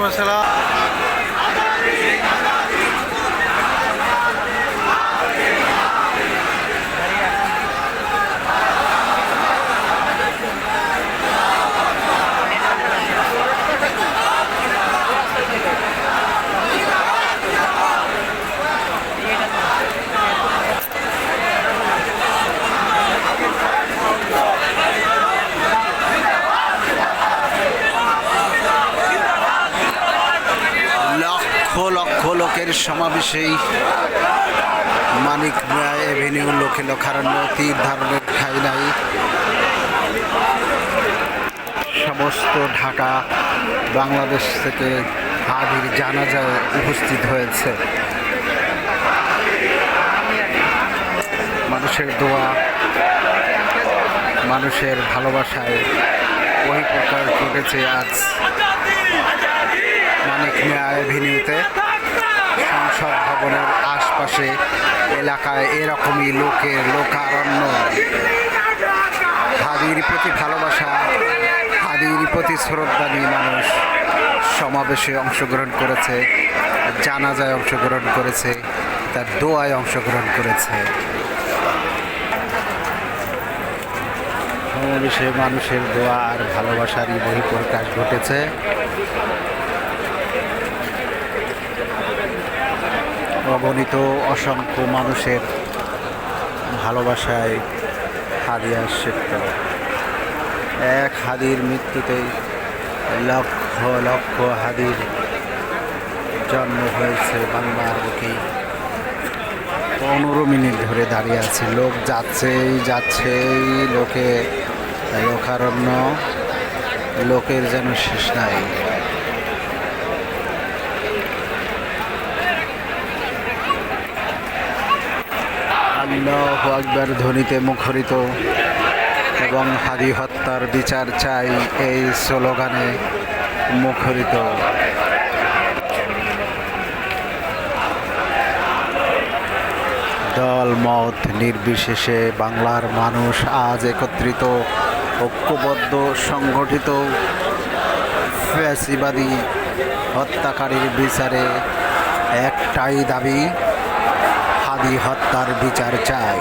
عليكم السلام. লোকের সমাবেশেই মানিক মিয়া এভিনিউ লোকে লোকারণ্য, তীর ধারণের ঠাই নাই সমস্ত ঢাকা বাংলাদেশ থেকে হাদির জানাজায় উপস্থিত হয়েছে। মানুষের দোয়া, মানুষের ভালোবাসায় ওই প্রকার ঘটেছে আজ। আশপাশে এলাকায় এরকমই লোকের লোকারণ্য। হাদির প্রতি ভালোবাসা, হাদির প্রতি শ্রদ্ধা নিয়ে মানুষ সমাবেশে অংশগ্রহণ করেছে, জানাজায় অংশগ্রহণ করেছে, তার দোয়ায় অংশগ্রহণ করেছে। সমাবেশে মানুষের দোয়া আর ভালোবাসারই বহিঃপ্রকাশ ঘটেছে। অগণিত অসংখ্য মানুষের ভালোবাসায় হাদিয়া সিদ্ধ এক হাদির মৃত্যুতেই লক্ষ লক্ষ হাদির জন্ম হয়েছে বাংলার বুকে। পনেরো মিনিট ধরে দাঁড়িয়ে আছে। লোক যাচ্ছেই যাচ্ছেই লোকে লোকারণ্য, লোকের যেন শেষ নাই। আল্লাহ আকবর ধ্বনিতে মুখরিত এবং হাদি হত্যার বিচার চাই এই স্লোগানে মুখরিত। দল মত নির্বিশেষে বাংলার মানুষ আজ একত্রিত, ঐক্যবদ্ধ, সংগঠিত, ফ্যাসিবাদী হত্যাকারীর বিচারে একটাই দাবি হাদি হত্যার বিচার চাই।